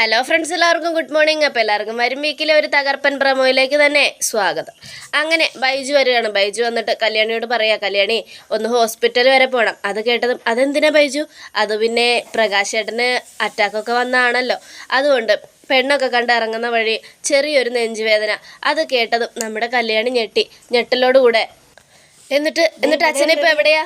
Hello friends എല്ലാവർക്കും good morning അപ്പോൾ എല്ലാവർക്കും വരും വീക്കിലെ ഒരു തകർപ്പൻ പ്രമോയിലേക്ക് തന്നെ സ്വാഗതം. അങ്ങനെ ബൈജു വരികയാണ്. ബൈജു വന്നിട്ട് കല്യാണിയോട് പറയാ കല്യാണി ഒന്ന് ഹോസ്പിറ്റൽ വരെ പോകണം അത് കേട്ടതും അതെന്തിനാ ബൈജു? അത് പിന്നെ പ്രകാശ് ചേട്ടന് അറ്റാക്കൊക്കെ വന്നതാണല്ലോ. അതുകൊണ്ട് പെണ്ണൊക്കെ കണ്ട് ഇറങ്ങുന്ന വഴി ചെറിയൊരു നെഞ്ചുവേദന. അത് കേട്ടതും നമ്മുടെ കല്യാണി ഞെട്ടി ഞെട്ടലോടുകൂടെ എന്നിട്ട് എന്നിട്ട് അച്ഛനെ ഇപ്പോൾ എവിടെയാ?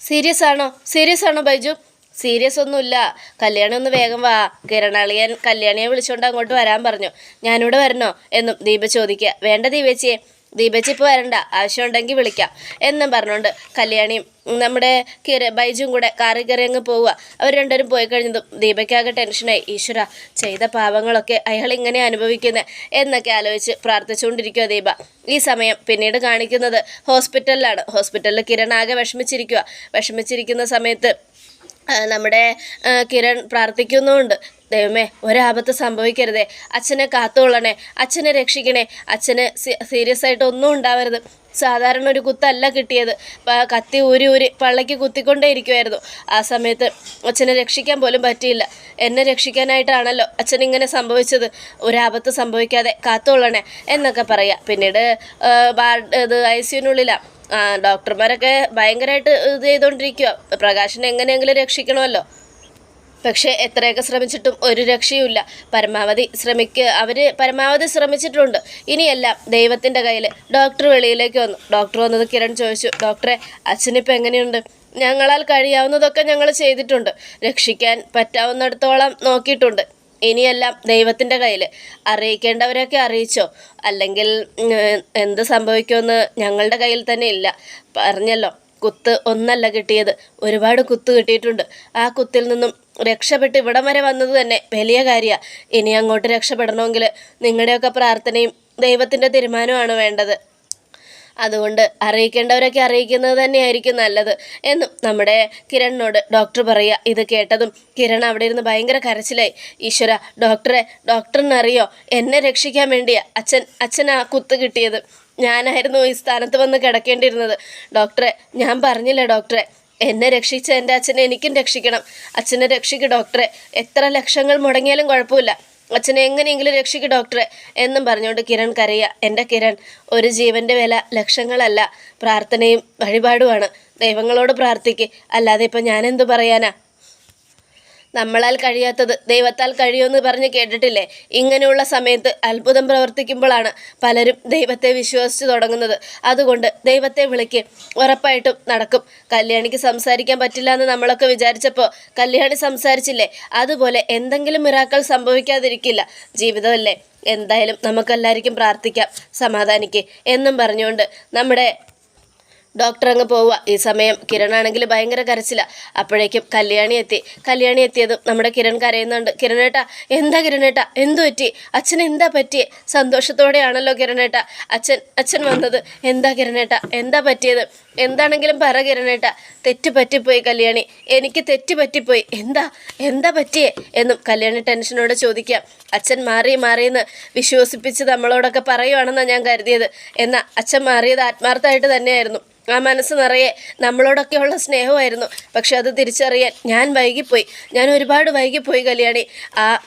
സീരിയസ് ആണോ? സീരിയസ് ആണോ ബൈജു? സീരിയസ് ഒന്നുമില്ല. കല്യാണി ഒന്ന് വേഗം വാ. കിരണാളിയൻ കല്യാണിയെ വിളിച്ചുകൊണ്ട് അങ്ങോട്ട് വരാൻ പറഞ്ഞു. ഞാനിവിടെ വരണോ? എന്നും ദീപ ചോദിക്കുക. വേണ്ട ദീപച്ചിയെ. ദീപച്ചി ഇപ്പോൾ വരണ്ട. ആവശ്യമുണ്ടെങ്കിൽ വിളിക്കാം. എന്നും പറഞ്ഞുകൊണ്ട് കല്യാണിയും നമ്മുടെ കിര ബൈജും കൂടെ കാറി കയറി അങ്ങ് പോവുക. അവർ രണ്ടുപേരും പോയി കഴിഞ്ഞതും ദീപയ്ക്കാകെ ടെൻഷനായി. ഈശ്വര ചെയ്ത പാപങ്ങളൊക്കെ അയാൾ ഇങ്ങനെ അനുഭവിക്കുന്നത് എന്നൊക്കെ ആലോചിച്ച് പ്രാർത്ഥിച്ചുകൊണ്ടിരിക്കുക ദീപ. ഈ സമയം പിന്നീട് കാണിക്കുന്നത് ഹോസ്പിറ്റലിലാണ്. ഹോസ്പിറ്റലിൽ കിരൺ ആകെ വിഷമിച്ചിരിക്കുക വിഷമിച്ചിരിക്കുന്ന സമയത്ത് നമ്മുടെ കിരൺ പ്രാർത്ഥിക്കുന്നുമുണ്ട് ദൈവമേ ഒരാപത്ത് സംഭവിക്കരുതേ. അച്ഛനെ കാത്തുകൊള്ളണേ അച്ഛനെ രക്ഷിക്കണേ. അച്ഛന് സീരിയസ് ആയിട്ട് ഒന്നും ഉണ്ടാവരുത്. സാധാരണ ഒരു കുത്തല്ല കിട്ടിയത്. കത്തി ഊരി ഊരി പള്ളയ്ക്ക് കുത്തിക്കൊണ്ടേ ഇരിക്കുമായിരുന്നു ആ സമയത്ത് അച്ഛനെ രക്ഷിക്കാൻ പോലും പറ്റിയില്ല. എന്നെ രക്ഷിക്കാനായിട്ടാണല്ലോ അച്ഛൻ ഇങ്ങനെ സംഭവിച്ചത്. ഒരാപത്ത് സംഭവിക്കാതെ കാത്തുകൊള്ളണേ എന്നൊക്കെ പറയാം. പിന്നീട് ഇത് ഐ സിയുനുള്ളിലാണ് ഡോക്ടർമാരൊക്കെ ഭയങ്കരമായിട്ട് ഇത് ചെയ്തുകൊണ്ടിരിക്കുക പ്രകാശിനെ എങ്ങനെയെങ്കിലും രക്ഷിക്കണമല്ലോ. പക്ഷേ എത്രയൊക്കെ ശ്രമിച്ചിട്ടും ഒരു രക്ഷയുമില്ല. പരമാവധി ശ്രമിക്കുക അവർ പരമാവധി ശ്രമിച്ചിട്ടുണ്ട്. ഇനിയെല്ലാം ദൈവത്തിന്റെ കയ്യിൽ ഡോക്ടർ വെളിയിലേക്ക് വന്നു. ഡോക്ടർ വന്നത് കിരൺ ചോദിച്ചു ഡോക്ടറെ അച്ഛനിപ്പോൾ എങ്ങനെയുണ്ട്? ഞങ്ങളാൽ കഴിയാവുന്നതൊക്കെ ഞങ്ങൾ ചെയ്തിട്ടുണ്ട്. രക്ഷിക്കാൻ പറ്റാവുന്നിടത്തോളം നോക്കിയിട്ടുണ്ട്. ഇനിയെല്ലാം ദൈവത്തിന്റെ കയ്യിൽ അറിയിക്കേണ്ടവരൊക്കെ അറിയിച്ചോ? അല്ലെങ്കിൽ എന്ത് സംഭവിക്കുമെന്ന് ഞങ്ങളുടെ കയ്യിൽ തന്നെ ഇല്ല. പറഞ്ഞല്ലോ കുത്ത് ഒന്നല്ല കിട്ടിയത്. ഒരുപാട് കുത്ത് കിട്ടിയിട്ടുണ്ട്. ആ കുത്തിൽ നിന്നും രക്ഷപ്പെട്ട് ഇവിടം വരെ വന്നത് തന്നെ വലിയ കാര്യമാണ് ഇനി അങ്ങോട്ട് രക്ഷപ്പെടണമെങ്കിൽ നിങ്ങളുടെയൊക്കെ പ്രാർത്ഥനയും ദൈവത്തിന്റെ തീരുമാനമാണ് വേണ്ടത്. അതുകൊണ്ട് അറിയിക്കേണ്ടവരൊക്കെ അറിയിക്കുന്നത് തന്നെയായിരിക്കും നല്ലത്. എന്നും നമ്മുടെ കിരണിനോട് ഡോക്ടർ പറയുക. ഇത് കേട്ടതും കിരൺ അവിടെ ഇരുന്ന് ഭയങ്കര കരച്ചിലായി. ഈശ്വര ഡോക്ടറെ ഡോക്ടറിനറിയോ എന്നെ രക്ഷിക്കാൻ വേണ്ടിയാ അച്ഛൻ അച്ഛൻ ആ കുത്ത് കിട്ടിയത്. ഞാനായിരുന്നു ഈ സ്ഥാനത്ത് വന്ന് കിടക്കേണ്ടിയിരുന്നത്. ഡോക്ടറെ ഞാൻ പറഞ്ഞില്ല ഡോക്ടറെ എന്നെ രക്ഷിച്ച എന്റെ അച്ഛനെ എനിക്കും രക്ഷിക്കണം. അച്ഛനെ രക്ഷിക്കും ഡോക്ടറെ എത്ര ലക്ഷങ്ങൾ മുടങ്ങിയാലും കുഴപ്പമില്ല. അച്ഛനെ എങ്ങനെയെങ്കിലും രക്ഷിക്കും ഡോക്ടറെ എന്നും പറഞ്ഞുകൊണ്ട് കിരൺ കരയുക എന്റെ കിരൺ ഒരു ജീവന്റെ വില ലക്ഷങ്ങളല്ല. പ്രാർത്ഥനയും വഴിപാടുമാണ്. ദൈവങ്ങളോട് പ്രാർത്ഥിക്ക്. അല്ലാതെ ഇപ്പം ഞാനെന്തു പറയാനാ? നമ്മളാൽ കഴിയാത്തത് ദൈവത്താൽ കഴിയുമെന്ന് പറഞ്ഞ് കേട്ടിട്ടില്ലേ? ഇങ്ങനെയുള്ള സമയത്ത് അത്ഭുതം പ്രവർത്തിക്കുമ്പോഴാണ് പലരും ദൈവത്തെ വിശ്വസിച്ച് തുടങ്ങുന്നത്. അതുകൊണ്ട് ദൈവത്തെ വിളിക്ക്. ഉറപ്പായിട്ടും നടക്കും. കല്യാണിക്ക് സംസാരിക്കാൻ പറ്റില്ല എന്ന് നമ്മളൊക്കെ വിചാരിച്ചപ്പോൾ കല്യാണി സംസാരിച്ചില്ലേ? അതുപോലെ എന്തെങ്കിലും മിറാക്കൾ സംഭവിക്കാതിരിക്കില്ല. ജീവിതമല്ലേ? എന്തായാലും നമുക്കെല്ലാവർക്കും പ്രാർത്ഥിക്കാം. സമാധാനിക്ക്. എന്നും പറഞ്ഞുകൊണ്ട് നമ്മുടെ ഡോക്ടർ അങ്ങ് പോവുക. ഈ സമയം കിരണാണെങ്കിൽ ഭയങ്കര കരച്ചില. അപ്പോഴേക്കും കല്യാണി എത്തി. കല്യാണി എത്തിയതും നമ്മുടെ കിരൺ കരയുന്നുണ്ട്. കിരണേട്ട എന്താ കിരണേട്ട? എന്തു പറ്റി? അച്ഛൻ എന്താ പറ്റിയേ? സന്തോഷത്തോടെയാണല്ലോ കിരണേട്ട. അച്ഛൻ അച്ഛൻ വന്നത്. എന്താ കിരണേട്ട? എന്താ പറ്റിയത്? എന്താണെങ്കിലും പറ തെറ്റ് പറ്റിപ്പോയി കല്യാണി. എനിക്ക് തെറ്റ് പറ്റിപ്പോയി. എന്താ? എന്താ പറ്റിയേ? എന്നും കല്യാണി ടെൻഷനോടെ ചോദിക്കാം. അച്ഛൻ മാറി മാറിയെന്ന് വിശ്വസിപ്പിച്ച് നമ്മളോടൊക്കെ പറയുവാണെന്നാണ് ഞാൻ കരുതിയത്. എന്നാൽ അച്ഛൻ മാറിയത് ആത്മാർത്ഥമായിട്ട് തന്നെയായിരുന്നു. ആ മനസ്സ് നിറയെ നമ്മളോടൊക്കെയുള്ള സ്നേഹമായിരുന്നു. പക്ഷെ അത് തിരിച്ചറിയാൻ ഞാൻ വൈകിപ്പോയി. ഞാൻ ഒരുപാട് വൈകിപ്പോയി കല്യാണി. ആ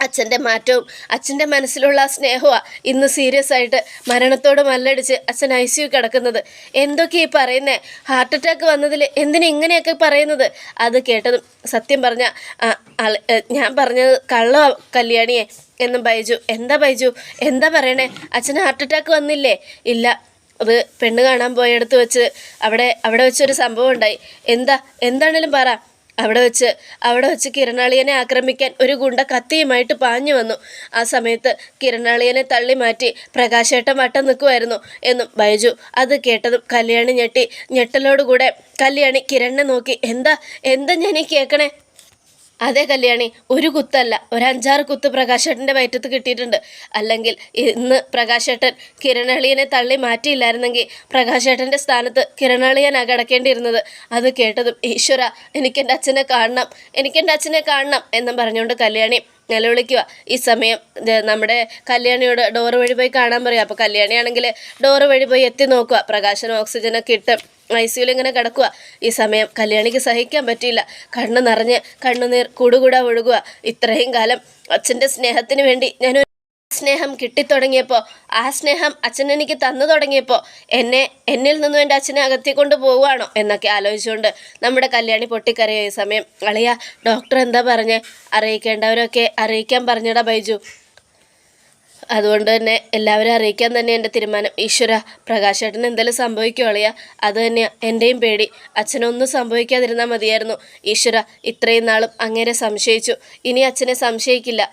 അച്ഛന്റെ മാറ്റവും അച്ഛന്റെ മനസ്സിലുള്ള ആ സ്നേഹമാണ് ഇന്ന് സീരിയസ് ആയിട്ട് മരണത്തോട് മല്ലടിച്ച് അച്ഛൻ ഐ സി യു കിടക്കുന്നത്. എന്തൊക്കെ ഈ പറയുന്നേ? ഹാർട്ട് അറ്റാക്ക് വന്നതിൽ എന്തിനു ഇങ്ങനെയൊക്കെ പറയുന്നത്? അത് കേട്ടതും സത്യം പറഞ്ഞ ഞാൻ പറഞ്ഞത് കള്ള കല്യാണിയെ എന്നും ബൈജു. എന്താ ബൈജു? എന്താ പറയണേ? അച്ഛന് ഹാർട്ട് അറ്റാക്ക് വന്നില്ലേ? ഇല്ല. അത് പെണ്ണ് കാണാൻ പോയടുത്ത് വെച്ച് അവിടെ അവിടെ വെച്ചൊരു സംഭവം ഉണ്ടായി. എന്താ? എന്താണേലും പറ. അവിടെ വെച്ച് അവിടെ വെച്ച് കിരണാളിയനെ ആക്രമിക്കാൻ ഒരു ഗുണ്ട കത്തിയുമായിട്ട് പാഞ്ഞു വന്നു. ആ സമയത്ത് കിരണാളിയനെ തള്ളി മാറ്റി പ്രകാശേട്ടൻ വട്ടം നിൽക്കുമായിരുന്നു എന്നും ബൈജു അത് കേട്ടതും കല്യാണി ഞെട്ടി ഞെട്ടലോടുകൂടെ കല്യാണി കിരണിനെ നോക്കി എന്താ എന്താ ഞാൻ ഈ കേൾക്കണേ അതെ കല്യാണി ഒരു കുത്തല്ല. ഒരു അഞ്ചാറ് കുത്ത് പ്രകാശേട്ടന്റെ വയറ്റത്ത് കിട്ടിയിട്ടുണ്ട്. അല്ലെങ്കിൽ ഇന്ന് പ്രകാശേട്ടൻ കിരണളിയനെ തള്ളി മാറ്റിയില്ലായിരുന്നെങ്കിൽ പ്രകാശേട്ടന്റെ സ്ഥാനത്ത് കിരണളിയനാണ് കിടക്കേണ്ടിയിരുന്നത്. അത് കേട്ടതും ഈശ്വര എനിക്കെന്റെ അച്ഛനെ കാണണം എനിക്കെന്റെ അച്ഛനെ കാണണം എന്നും പറഞ്ഞുകൊണ്ട് കല്യാണി നിലവിളിക്കുക. ഈ സമയം നമ്മുടെ കല്യാണിയോട് ഡോറ് വഴി പോയി കാണാൻ പറയുക അപ്പോൾ കല്യാണിയാണെങ്കിൽ ഡോറ് വഴി പോയി എത്തി നോക്കുക. പ്രകാശനം ഓക്സിജനൊക്കെ ഇട്ട് ഐ സിയുൽ ഇങ്ങനെ കിടക്കുക. ഈ സമയം കല്യാണിക്ക് സഹിക്കാൻ പറ്റിയില്ല. കണ്ണ് നിറഞ്ഞ് കണ്ണുനീർ കൂടുകൂടാ ഒഴുകുക. ഇത്രയും കാലം അച്ഛന്റെ സ്നേഹത്തിന് വേണ്ടി ഞാൻ സ്നേഹം കിട്ടിത്തുടങ്ങിയപ്പോൾ ആ സ്നേഹം അച്ഛനെനിക്ക് തന്നു തുടങ്ങിയപ്പോൾ എന്നെ എന്നിൽ നിന്നും എന്റെ അച്ഛനെ അകത്തിക്കൊണ്ട് പോവുകയാണോ എന്നൊക്കെ ആലോചിച്ചുകൊണ്ട് നമ്മുടെ കല്യാണി പൊട്ടിക്കരയോ ഈ സമയം. അളിയ ഡോക്ടർ എന്താ പറഞ്ഞേ? അറിയിക്കേണ്ടവരൊക്കെ അറിയിക്കാൻ പറഞ്ഞടാ ബൈജു. അതുകൊണ്ട് തന്നെ എല്ലാവരും അറിയിക്കാൻ തന്നെ എന്റെ തീരുമാനം. ഈശ്വര പ്രകാശേട്ടന് എന്തെങ്കിലും സംഭവിക്കുമോ അളിയ? അത് തന്നെയാണ് എന്റെയും പേടി. അച്ഛനൊന്നും സംഭവിക്കാതിരുന്നാൽ മതിയായിരുന്നു. ഈശ്വര ഇത്രയും നാളും അങ്ങേരെ സംശയിച്ചു. ഇനി അച്ഛനെ സംശയിക്കില്ല.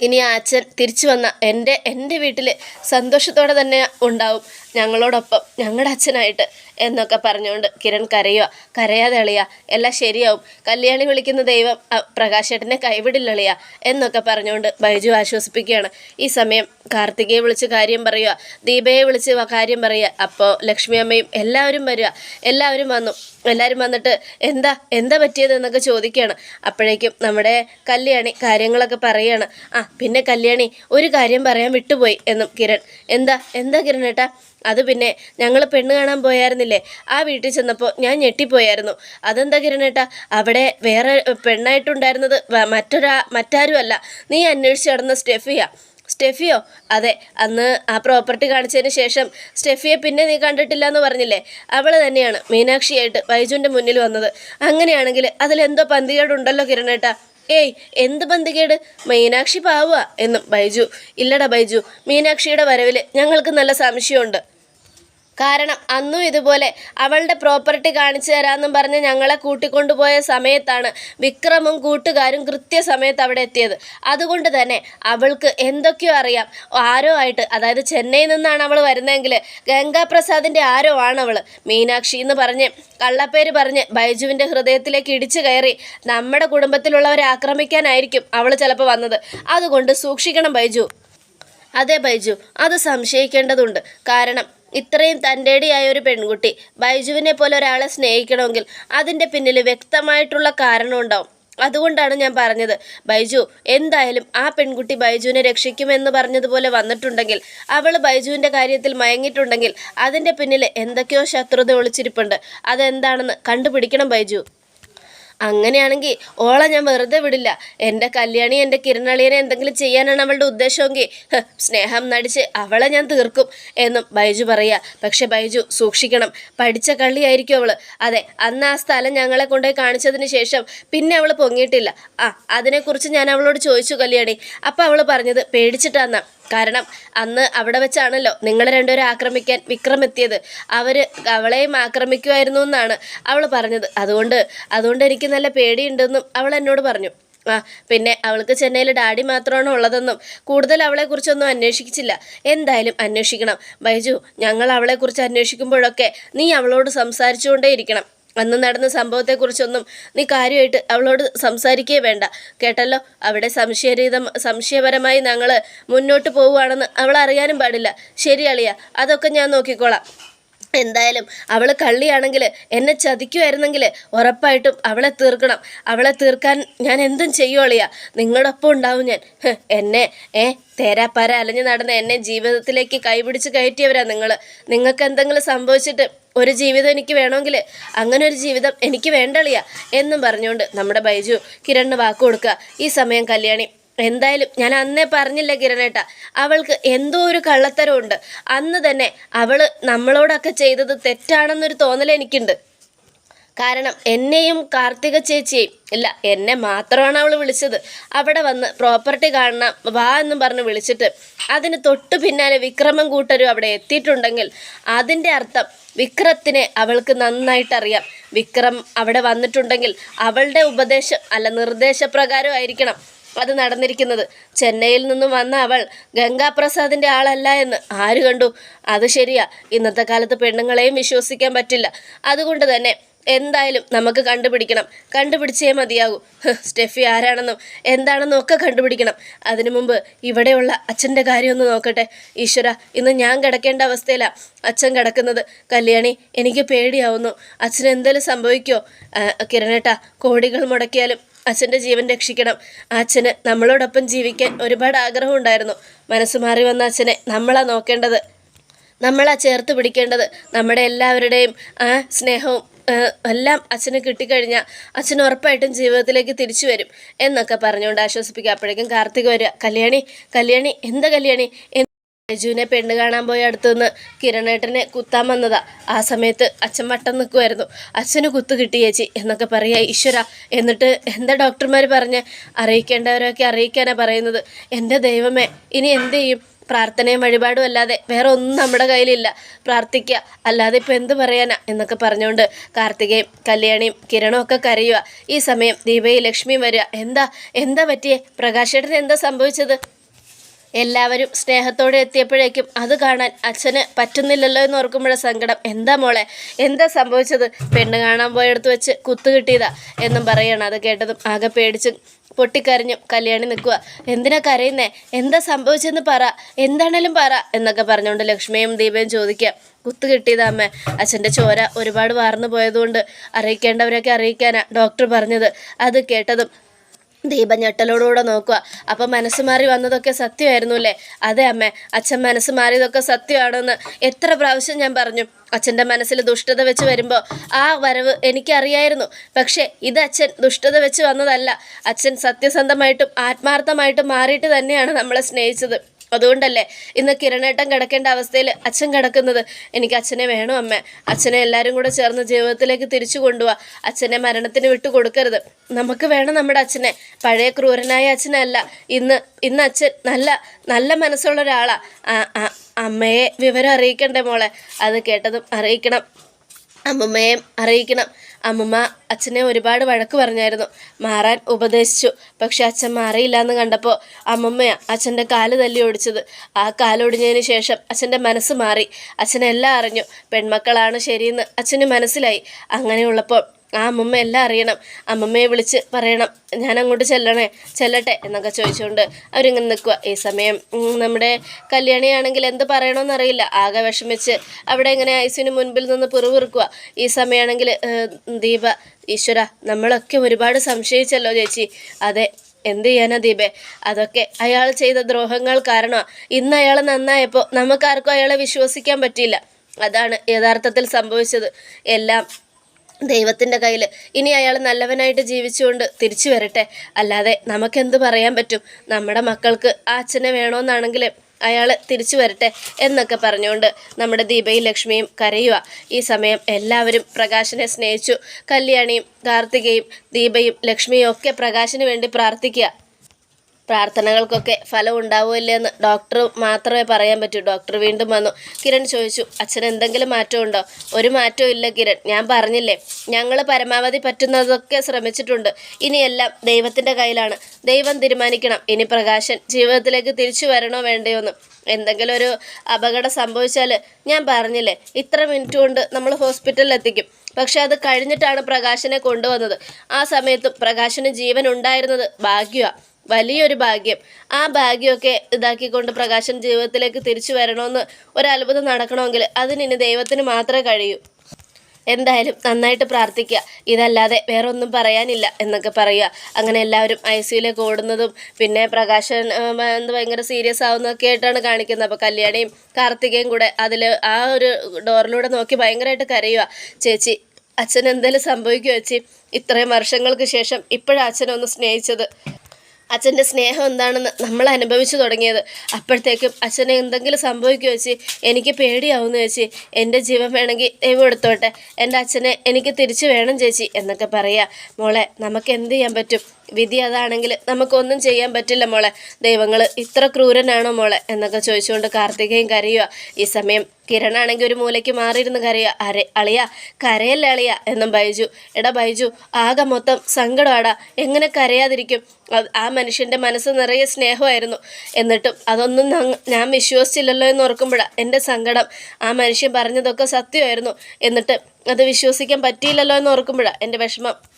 ഇനി ആ അച്ഛൻ തിരിച്ചു വന്ന എന്റെ എന്റെ വീട്ടിൽ സന്തോഷത്തോടെ തന്നെ ഉണ്ടാവും. ഞങ്ങളോടൊപ്പം ഞങ്ങളുടെ അച്ഛനായിട്ട് എന്നൊക്കെ പറഞ്ഞുകൊണ്ട് കിരൺ കരയുക കരയാതെ എളിയ എല്ലാം ശരിയാവും. കല്യാണി വിളിക്കുന്ന ദൈവം പ്രകാശേട്ടനെ കൈവിടില്ല എളിയ എന്നൊക്കെ പറഞ്ഞുകൊണ്ട് ബൈജു ആശ്വസിപ്പിക്കുകയാണ്. ഈ സമയം കാർത്തികയെ വിളിച്ച് കാര്യം പറയുക ദീപയെ വിളിച്ച് കാര്യം പറയുക അപ്പോൾ ലക്ഷ്മി അമ്മയും എല്ലാവരും വരിക എല്ലാവരും വന്നു. എല്ലാവരും വന്നിട്ട് എന്താ എന്താ പറ്റിയത് എന്നൊക്കെ ചോദിക്കുകയാണ്. അപ്പോഴേക്കും നമ്മുടെ കല്യാണി കാര്യങ്ങളൊക്കെ പറയുകയാണ് ആ പിന്നെ കല്യാണി ഒരു കാര്യം പറയാൻ വിട്ടുപോയി എന്നും കിരൺ. എന്താ എന്താ കിരൺ ഏട്ടാ? അത് പിന്നെ ഞങ്ങൾ പെണ്ണ് കാണാൻ പോയായിരുന്നില്ലേ? ആ വീട്ടിൽ ചെന്നപ്പോൾ ഞാൻ ഞെട്ടിപ്പോയായിരുന്നു. അതെന്താ കിരണേട്ടാ അവിടെ വേറെ പെണ്ണായിട്ടുണ്ടായിരുന്നത് മറ്റൊരാ മറ്റാരും അല്ല നീ അന്വേഷിച്ച് നടന്ന സ്റ്റെഫിയ. സ്റ്റെഫിയോ? അതെ അന്ന് ആ പ്രോപ്പർട്ടി കാണിച്ചതിന് ശേഷം സ്റ്റെഫിയെ പിന്നെ നീ കണ്ടിട്ടില്ല എന്ന് പറഞ്ഞില്ലേ? അവൾ തന്നെയാണ് മീനാക്ഷിയായിട്ട് ബൈജുവിന്റെ മുന്നിൽ വന്നത്. അങ്ങനെയാണെങ്കിൽ അതിലെന്തോ പന്തികേടുണ്ടല്ലോ കിരണേട്ടാ ഏയ് എന്ത് ബന്ധുകേട് മീനാക്ഷി പാവുക എന്നും ബൈജു. ഇല്ലടാ ബൈജു മീനാക്ഷിയുടെ വരവിൽ ഞങ്ങൾക്ക് നല്ല സംശയമുണ്ട്. കാരണം അന്നും ഇതുപോലെ അവളുടെ പ്രോപ്പർട്ടി കാണിച്ചു തരാമെന്നും പറഞ്ഞ് ഞങ്ങളെ കൂട്ടിക്കൊണ്ടുപോയ സമയത്താണ് വിക്രമും കൂട്ടുകാരും കൃത്യസമയത്ത് അവിടെ എത്തിയത്. അതുകൊണ്ട് തന്നെ അവൾക്ക് എന്തൊക്കെയോ അറിയാം. ആരോ ആയിട്ട് അതായത് ചെന്നൈയിൽ നിന്നാണ് അവൾ വരുന്നതെങ്കിൽ ഗംഗാപ്രസാദിന്റെ ആരോ ആണ് അവൾ മീനാക്ഷി എന്ന് പറഞ്ഞ് കള്ളപ്പേര് പറഞ്ഞ് ബൈജുവിന്റെ ഹൃദയത്തിലേക്ക് ഇടിച്ചു കയറി നമ്മുടെ കുടുംബത്തിലുള്ളവരെ ആക്രമിക്കാനായിരിക്കും അവൾ ചിലപ്പോൾ വന്നത്. അതുകൊണ്ട് സൂക്ഷിക്കണം ബൈജു. അതെ ബൈജു അത് സംശയിക്കേണ്ടതുണ്ട്. കാരണം ഇത്രയും തന്റെടിയായ ഒരു പെൺകുട്ടി ബൈജുവിനെ പോലെ ഒരാളെ സ്നേഹിക്കണമെങ്കിൽ അതിന്റെ പിന്നിൽ വ്യക്തമായിട്ടുള്ള കാരണമുണ്ടാവും അതുകൊണ്ടാണ് ഞാൻ പറഞ്ഞത് ബൈജു എന്തായാലും ആ പെൺകുട്ടി ബൈജുവിനെ രക്ഷിക്കുമെന്ന് പറഞ്ഞതുപോലെ വന്നിട്ടുണ്ടെങ്കിൽ അവൾ ബൈജുവിന്റെ കാര്യത്തിൽ മയങ്ങിയിട്ടുണ്ടെങ്കിൽ അതിന്റെ പിന്നിൽ എന്തൊക്കെയോ ശത്രുത ഒളിച്ചിരിപ്പുണ്ട്. അതെന്താണെന്ന് കണ്ടുപിടിക്കണം ബൈജു. അങ്ങനെയാണെങ്കിൽ ഓളെ ഞാൻ വെറുതെ വിടില്ല. എന്റെ കല്യാണി എന്റെ കിരണളിയനെ എന്തെങ്കിലും ചെയ്യാനാണ് അവളുടെ ഉദ്ദേശമെങ്കിൽ സ്നേഹം നടിച്ച് അവളെ ഞാൻ തീർക്കും എന്നും ബൈജു പറയുക. പക്ഷെ ബൈജു സൂക്ഷിക്കണം. പഠിച്ച കള്ളിയായിരിക്കും അവൾ അതെ അന്ന് ആ സ്ഥലം ഞങ്ങളെ കൊണ്ടുപോയി കാണിച്ചതിന് ശേഷം പിന്നെ അവൾ പൊങ്ങിയിട്ടില്ല. ആ അതിനെക്കുറിച്ച് ഞാൻ അവളോട് ചോദിച്ചു കല്യാണി. അപ്പം അവൾ പറഞ്ഞത് പേടിച്ചിട്ടാന്നാ. കാരണം അന്ന് അവിടെ വെച്ചാണല്ലോ നിങ്ങൾ രണ്ടുപേരും ആക്രമിക്കാൻ വിക്രം എത്തിയത്. അവർ അവളെയും ആക്രമിക്കുമായിരുന്നു എന്നാണ് അവൾ പറഞ്ഞത്. അതുകൊണ്ട് അതുകൊണ്ട് എനിക്ക് നല്ല പേടിയുണ്ടെന്നും അവൾ എന്നോട് പറഞ്ഞു. ആ പിന്നെ അവൾക്ക് ചെന്നൈയിൽ ഡാഡി മാത്രമാണ് ഉള്ളതെന്നും കൂടുതൽ അവളെക്കുറിച്ചൊന്നും അന്വേഷിച്ചില്ല. എന്തായാലും അന്വേഷിക്കണം. ബൈജു ഞങ്ങൾ അവളെക്കുറിച്ച് അന്വേഷിക്കുമ്പോഴൊക്കെ നീ അവളോട് സംസാരിച്ചുകൊണ്ടേ ഇരിക്കണം. അന്ന് നടന്ന സംഭവത്തെക്കുറിച്ചൊന്നും നീ കാര്യമായിട്ട് അവളോട് സംസാരിക്കുകയേ വേണ്ട. കേട്ടല്ലോ? അവിടെ സംശയരഹിതം സംശയപരമായി ഞങ്ങൾ മുന്നോട്ട് പോവുകയാണെന്ന് അവൾ അറിയാനും പാടില്ല. ശരി അളിയ. അതൊക്കെ ഞാൻ നോക്കിക്കോളാം. എന്തായാലും അവൾ കള്ളിയാണെങ്കിൽ എന്നെ ചതിക്കുമായിരുന്നെങ്കിൽ ഉറപ്പായിട്ടും അവളെ തീർക്കണം. അവളെ തീർക്കാൻ ഞാൻ എന്തും ചെയ്യുവളിയാ നിങ്ങളുടെ ഉണ്ടാവും ഞാൻ. എന്നെ ഏ തേരാപ്പാര അലഞ്ഞു നടന്ന എന്നെ ജീവിതത്തിലേക്ക് കൈപിടിച്ച് കയറ്റിയവരാ നിങ്ങൾ നിങ്ങൾക്ക് എന്തെങ്കിലും സംഭവിച്ചിട്ട് ഒരു ജീവിതം എനിക്ക് വേണമെങ്കിൽ അങ്ങനെ ഒരു ജീവിതം എനിക്ക് വേണ്ടളിയാ എന്നും പറഞ്ഞുകൊണ്ട് നമ്മുടെ ബൈജു കിരണിന് വാക്ക് കൊടുക്കുക. ഈ സമയം കല്യാണി എന്തായാലും ഞാൻ അന്നേ പറഞ്ഞില്ല കിരണേട്ട അവൾക്ക് എന്തോ ഒരു കള്ളത്തരമുണ്ട്. അന്ന് തന്നെ അവൾ നമ്മളോടൊക്കെ ചെയ്തത് തെറ്റാണെന്നൊരു തോന്നൽ എനിക്കുണ്ട്. കാരണം എന്നെയും കാർത്തിക ചേച്ചിയെയും ഇല്ല എന്നെ മാത്രമാണ് അവൾ വിളിച്ചത്. അവിടെ വന്ന് പ്രോപ്പർട്ടി കാണണം വാ എന്നും പറഞ്ഞ് വിളിച്ചിട്ട് അതിന് തൊട്ടു പിന്നാലെ വിക്രമം കൂട്ടരും അവിടെ എത്തിയിട്ടുണ്ടെങ്കിൽ അതിന്റെ അർത്ഥം വിക്രത്തിനെ അവൾക്ക് നന്നായിട്ടറിയാം. വിക്രം അവിടെ വന്നിട്ടുണ്ടെങ്കിൽ അവളുടെ ഉപദേശം അല്ല നിർദ്ദേശപ്രകാരമായിരിക്കണം അത് നടന്നിരിക്കുന്നത്. ചെന്നൈയിൽ നിന്നും വന്ന അവൾ ഗംഗാപ്രസാദിന്റെ ആളല്ല എന്ന് ആര് കണ്ടു? അത് ശരിയാ. ഇന്നത്തെ കാലത്ത് പെണ്ണുങ്ങളെയും വിശ്വസിക്കാൻ പറ്റില്ല. അതുകൊണ്ട് തന്നെ എന്തായാലും നമുക്ക് കണ്ടുപിടിക്കണം. കണ്ടുപിടിച്ചേ മതിയാകൂ. സ്റ്റെഫി ആരാണെന്നും എന്താണെന്നും ഒക്കെ കണ്ടുപിടിക്കണം. അതിനു മുമ്പ് ഇവിടെയുള്ള അച്ഛന്റെ കാര്യമൊന്ന് നോക്കട്ടെ. ഈശ്വര ഇന്ന് ഞാൻ കിടക്കേണ്ട അവസ്ഥയിലാണ് അച്ഛൻ കിടക്കുന്നത്. കല്യാണി എനിക്ക് പേടിയാവുന്നു. അച്ഛന് എന്തെങ്കിലും സംഭവിക്കുമോ കിരണേട്ട കോടികൾ മുടക്കിയാലും അച്ഛന്റെ ജീവൻ രക്ഷിക്കണം. അച്ഛന് നമ്മളോടൊപ്പം ജീവിക്കാൻ ഒരുപാട് ആഗ്രഹം ഉണ്ടായിരുന്നു. മനസ്സ് മാറി വന്ന അച്ഛനെ നമ്മളാ നോക്കേണ്ടത്. നമ്മളാ ചേർത്ത് പിടിക്കേണ്ടത്. നമ്മുടെ എല്ലാവരുടെയും ആ സ്നേഹവും എല്ലാം അച്ഛന് കിട്ടിക്കഴിഞ്ഞാൽ അച്ഛൻ ഉറപ്പായിട്ടും ജീവിതത്തിലേക്ക് തിരിച്ചു വരും എന്നൊക്കെ പറഞ്ഞുകൊണ്ട് ആശ്വസിപ്പിക്കുക. അപ്പോഴേക്കും കാർത്തിക് വരിക കല്യാണി കല്യാണി എന്താ കല്യാണി? രജുവിനെ പെണ്ണ് കാണാൻ പോയി അടുത്തുനിന്ന് കിരണേട്ടനെ കുത്താൻ വന്നതാ. ആ സമയത്ത് അച്ഛൻ വട്ടം നിൽക്കുമായിരുന്നു അച്ഛന് കുത്തു കിട്ടി ചേച്ചി എന്നൊക്കെ പറയുക ഈശ്വര എന്നിട്ട് എന്താ ഡോക്ടർമാർ പറഞ്ഞ്? അറിയിക്കേണ്ടവരൊക്കെ അറിയിക്കാനാണ് പറയുന്നത്. എന്റെ ദൈവമേ ഇനി എന്ത് ചെയ്യും? പ്രാർത്ഥനയും വഴിപാടും അല്ലാതെ വേറെ ഒന്നും നമ്മുടെ കയ്യിലില്ല. പ്രാർത്ഥിക്കുക അല്ലാതെ ഇപ്പം എന്ത് പറയാനാ എന്നൊക്കെ പറഞ്ഞുകൊണ്ട് കാർത്തികയും കല്യാണിയും കിരണും ഒക്കെ കരയുക ഈ സമയം ദീപയും ലക്ഷ്മിയും വരിക. എന്താ എന്താ പറ്റിയേ? പ്രകാശേട്ടന് എന്താ സംഭവിച്ചത്? എല്ലാവരും സ്നേഹത്തോടെ എത്തിയപ്പോഴേക്കും അത് കാണാൻ അച്ഛന് പറ്റുന്നില്ലല്ലോ എന്ന് ഓർക്കുമ്പോഴേ സങ്കടം. എന്താ മോളെ എന്താ സംഭവിച്ചത്? പെണ്ണ് കാണാൻ പോയടുത്ത് വെച്ച് കുത്തു കിട്ടിയതാ എന്നും പറയണം. അത് കേട്ടതും ആകെ പേടിച്ച് പൊട്ടിക്കരഞ്ഞു കല്യാണി നിൽക്കുക എന്തിനാ കരയുന്നേ? എന്താ സംഭവിച്ചെന്ന് പറ. എന്താണേലും പറ എന്നൊക്കെ പറഞ്ഞുകൊണ്ട് ലക്ഷ്മിയും ദീപയും ചോദിക്കുക. കുത്തു കിട്ടിയതാമ്മ അച്ഛന്റെ ചോര ഒരുപാട് വാർന്നു പോയതുകൊണ്ട് അറിയിക്കേണ്ടവരൊക്കെ അറിയിക്കാനാ ഡോക്ടർ പറഞ്ഞത്. അത് കേട്ടതും ദീപ ഞെട്ടലോടുകൂടെ നോക്കുക. അപ്പം മനസ്സ് മാറി വന്നതൊക്കെ സത്യമായിരുന്നു അല്ലേ? അതെ അമ്മ അച്ഛൻ മനസ്സ് മാറിയതൊക്കെ സത്യമാണെന്ന് എത്ര പ്രാവശ്യം ഞാൻ പറഞ്ഞു. അച്ഛന്റെ മനസ്സിൽ ദുഷ്ടത വെച്ച് വരുമ്പോൾ ആ വരവ് എനിക്കറിയായിരുന്നു. പക്ഷേ ഇത് അച്ഛൻ ദുഷ്ടത വെച്ച് വന്നതല്ല. അച്ഛൻ സത്യസന്ധമായിട്ടും ആത്മാർത്ഥമായിട്ടും മാറിയിട്ട് തന്നെയാണ് നമ്മളെ സ്നേഹിച്ചത്. അതുകൊണ്ടല്ലേ ഇന്ന് കിരണേട്ടൻ കിടക്കേണ്ട അവസ്ഥയിൽ അച്ഛൻ കിടക്കുന്നത്? എനിക്ക് അച്ഛനെ വേണം അമ്മ. അച്ഛനെ എല്ലാവരും കൂടെ ചേർന്ന് ജീവിതത്തിലേക്ക് തിരിച്ചു കൊണ്ടുപോവാ അച്ഛനെ മരണത്തിന് വിട്ടു കൊടുക്കരുത്. നമുക്ക് വേണം നമ്മുടെ അച്ഛനെ. പഴയ ക്രൂരനായ അച്ഛനല്ല. ഇന്ന് ഇന്ന് അച്ഛൻ നല്ല നല്ല മനസ്സുള്ള ഒരാളാ. അമ്മയെ വിവരം അറിയിക്കണ്ടേ മോളെ? അത് കേട്ടതും അറിയിക്കണം. അമ്മമ്മയെ അറിയിക്കണം. അമ്മമ്മ അച്ഛനെ ഒരുപാട് വഴക്ക് പറഞ്ഞായിരുന്നു. മാറാൻ ഉപദേശിച്ചു. പക്ഷെ അച്ഛൻ മാറിയില്ല എന്ന് കണ്ടപ്പോൾ അമ്മമ്മയാ അച്ഛന്റെ കാൽ തല്ലി ഓടിച്ചത്. ആ കാലൊടിഞ്ഞതിന് ശേഷം അച്ഛന്റെ മനസ്സ് മാറി. അച്ഛനെല്ലാം അറിഞ്ഞു. പെൺമക്കളാണ് ശരിയെന്ന് അച്ഛന് മനസ്സിലായി. അങ്ങനെയുള്ളപ്പോൾ ആ അമ്മമ്മ എല്ലാം അറിയണം. അമ്മമ്മയെ വിളിച്ച് പറയണം. ഞാൻ അങ്ങോട്ട് ചെല്ലണേ. ചെല്ലട്ടെ എന്നൊക്കെ ചോദിച്ചുകൊണ്ട് അവരിങ്ങനെ നിൽക്കുക ഈ സമയം നമ്മുടെ കല്യാണിയാണെങ്കിൽ എന്ത് പറയണമെന്നറിയില്ല ആകെ വിഷമിച്ച് അവിടെ ഇങ്ങനെ ഐസിന് മുൻപിൽ നിന്ന് പിറുപിറുക്കുക ഈ സമയമാണെങ്കിൽ ദീപ ഈശ്വര നമ്മളൊക്കെ ഒരുപാട് സംശയിച്ചല്ലോ ചേച്ചി. അതെ എന്ത് ചെയ്യാനാ ദീപേ? അതൊക്കെ അയാൾ ചെയ്ത ദ്രോഹങ്ങൾ കാരണം ഇന്ന് അയാൾ നന്നായപ്പോൾ നമുക്കാർക്കും അയാളെ വിശ്വസിക്കാൻ പറ്റിയില്ല. അതാണ് യഥാർത്ഥത്തിൽ സംഭവിച്ചത്. എല്ലാം ദൈവത്തിന്റെ കയ്യിൽ ഇനി അയാൾ നല്ലവനായിട്ട് ജീവിച്ചുകൊണ്ട് തിരിച്ചു വരട്ടെ. അല്ലാതെ നമുക്കെന്ത് പറയാൻ പറ്റും? നമ്മുടെ മക്കൾക്ക് ആ അച്ഛനെ വേണമെന്നാണെങ്കിൽ അയാൾ തിരിച്ചു വരട്ടെ എന്നൊക്കെ പറഞ്ഞുകൊണ്ട് നമ്മുടെ ദീപയും ലക്ഷ്മിയും കരയുക. ഈ സമയം എല്ലാവരും പ്രകാശിനെ സ്നേഹിച്ചു. കല്യാണിയും കാർത്തികയും ദീപയും ലക്ഷ്മിയും ഒക്കെ പ്രകാശിന് വേണ്ടി പ്രാർത്ഥിക്കുക. പ്രാർത്ഥനകൾക്കൊക്കെ ഫലം ഉണ്ടാവുമല്ലേ എന്ന് ഡോക്ടർ മാത്രമേ പറയാൻ പറ്റൂ. ഡോക്ടർ വീണ്ടും വന്നു. കിരൺ ചോദിച്ചു അച്ഛൻ എന്തെങ്കിലും മാറ്റമുണ്ടോ ഒരു മാറ്റവും ഇല്ല കിരൺ. ഞാൻ പറഞ്ഞില്ലേ ഞങ്ങൾ പരമാവധി പറ്റുന്നതൊക്കെ ശ്രമിച്ചിട്ടുണ്ട്. ഇനിയെല്ലാം ദൈവത്തിന്റെ കയ്യിലാണ്. ദൈവം തീരുമാനിക്കണം. ഇനി പ്രകാശൻ ജീവിതത്തിലേക്ക് തിരിച്ചു വരണോ വേണ്ടയോ എന്ന് എന്തെങ്കിലും ഒരു അപകടം സംഭവിച്ചാൽ ഞാൻ പറഞ്ഞില്ലേ ഇത്ര മിനിറ്റ് കൊണ്ട് നമ്മൾ ഹോസ്പിറ്റലിൽ എത്തിക്കും. പക്ഷെ അത് കഴിഞ്ഞിട്ടാണ് പ്രകാശനെ കൊണ്ടുവന്നത്. ആ സമയത്തും പ്രകാശന് ജീവൻ ഉണ്ടായിരുന്നത് ഭാഗ്യമാണ് വലിയൊരു ഭാഗ്യം. ആ ഭാഗ്യമൊക്കെ ഇതാക്കിക്കൊണ്ട് പ്രകാശൻ ജീവിതത്തിലേക്ക് തിരിച്ചു വരണമെന്ന് ഒരത്ഭുതം നടക്കണമെങ്കിൽ അതിനി ദൈവത്തിന് മാത്രമേ കഴിയൂ. എന്തായാലും നന്നായിട്ട് പ്രാർത്ഥിക്കുക. ഇതല്ലാതെ വേറെ ഒന്നും പറയാനില്ല എന്നൊക്കെ പറയുക. അങ്ങനെ എല്ലാവരും ഐ സിയിലേക്ക് ഓടുന്നതും പിന്നെ പ്രകാശൻ എന്ത് ഭയങ്കര സീരിയസ് ആവുന്നതൊക്കെ ആയിട്ടാണ് കാണിക്കുന്നത്. അപ്പോൾ കല്യാണിയും കാർത്തികയും കൂടെ അതിൽ ആ ഒരു ഡോറിലൂടെ നോക്കി ഭയങ്കരമായിട്ട് കരയുക. ചേച്ചി അച്ഛൻ എന്തെങ്കിലും സംഭവിക്കുമോ ചേച്ചി? ഇത്രയും വർഷങ്ങൾക്ക് ശേഷം ഇപ്പോഴാണ് അച്ഛനൊന്ന് സ്നേഹിച്ചത്? അച്ഛന്റെ സ്നേഹം എന്താണെന്ന് നമ്മൾ അനുഭവിച്ചു തുടങ്ങിയത്. അപ്പോഴത്തേക്കും അച്ഛനെ എന്തെങ്കിലും സംഭവിക്കുമോ ചേച്ചി? എനിക്ക് പേടിയാവുന്നു ചേച്ചി. എന്റെ ജീവൻ വേണമെങ്കിൽ ദൈവം എടുത്തോട്ടെ. എന്റെ അച്ഛനെ എനിക്ക് തിരിച്ചു വേണം ചേച്ചി എന്നൊക്കെ പറയുക മോളെ നമുക്ക് എന്ത് ചെയ്യാൻ പറ്റും? വിധി അതാണെങ്കിൽ നമുക്കൊന്നും ചെയ്യാൻ പറ്റില്ല മോളെ. ദൈവങ്ങൾ ഇത്ര ക്രൂരനാണോ മോളെ? എന്നൊക്കെ ചോദിച്ചുകൊണ്ട് കാർത്തികയും കരയുക ഈ സമയം കിരണാണെങ്കിൽ ഒരു മൂലയ്ക്ക് മാറിയിരുന്ന് കരയ. അരെ അളിയ കരയല്ലേ അളിയ? എന്നും ബൈജു. എടാ ബൈജു ആകെ മൊത്തം സങ്കടമാടാ എങ്ങനെ കരയാതിരിക്കും? ആ മനുഷ്യന്റെ മനസ്സ് നിറയെ സ്നേഹമായിരുന്നു. എന്നിട്ടും അതൊന്നും ഞാൻ വിശ്വസിച്ചില്ലല്ലോ എന്ന് ഓർക്കുമ്പോഴാണ് എന്റെ സങ്കടം. ആ മനുഷ്യൻ പറഞ്ഞതൊക്കെ സത്യമായിരുന്നു. എന്നിട്ട് അത് വിശ്വസിക്കാൻ പറ്റിയില്ലല്ലോ എന്ന് ഓർക്കുമ്പോഴാണ് എന്റെ വിഷമം.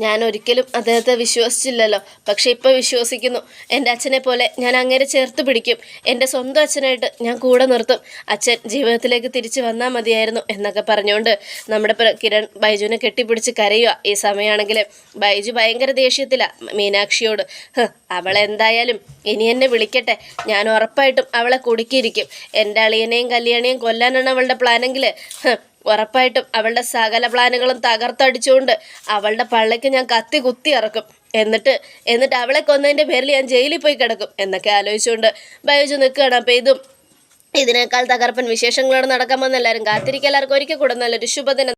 ഞാൻ ഒരിക്കലും അദ്ദേഹത്തെ വിശ്വസിച്ചില്ലല്ലോ. പക്ഷെ ഇപ്പോൾ വിശ്വസിക്കുന്നു. എന്റെ അച്ഛനെ പോലെ ഞാൻ അങ്ങനെ ചേർത്ത് പിടിക്കും. എന്റെ സ്വന്തം അച്ഛനായിട്ട് ഞാൻ കൂടെ നിർത്തും. അച്ഛൻ ജീവിതത്തിലേക്ക് തിരിച്ചു വന്നാൽ മതിയായിരുന്നു എന്നൊക്കെ പറഞ്ഞുകൊണ്ട് നമ്മുടെ കിരൺ ബൈജുവിനെ കെട്ടിപ്പിടിച്ച് കരയുക ഈ സമയമാണെങ്കിൽ ബൈജു ഭയങ്കര ദേഷ്യത്തിലാണ് മീനാക്ഷിയോട്. അവൾ അവളെന്തായാലും ഇനി എന്നെ വിളിക്കട്ടെ. ഞാൻ ഉറപ്പായിട്ടും അവളെ കുടുക്കിയിരിക്കും. എന്റെ അളിയനെയും കല്യാണിയും കൊല്ലാനാണ് അവളുടെ പ്ലാനെങ്കിൽ ഉറപ്പായിട്ടും അവളുടെ സകല പ്ലാനുകളും തകർത്തടിച്ചുകൊണ്ട് അവളുടെ പള്ളയ്ക്ക് ഞാൻ കത്തി കുത്തി ഇറക്കും. എന്നിട്ട് എന്നിട്ട് അവളെ കൊന്നതിന്റെ പേരിൽ ഞാൻ ജയിലിൽ പോയി കിടക്കും എന്നൊക്കെ ആലോചിച്ചുകൊണ്ട് ബയോജ് നിൽക്കുകയാണ്. അപ്പോൾ ഇതും ഇതിനേക്കാൾ തകർപ്പൻ വിശേഷങ്ങളോട് നടക്കാമെന്ന് എല്ലാവരും കാത്തിരിക്കുക. എല്ലാവർക്കും ഒരിക്കൽ കൂടെ നല്ലൊരു ശുഭദിനം.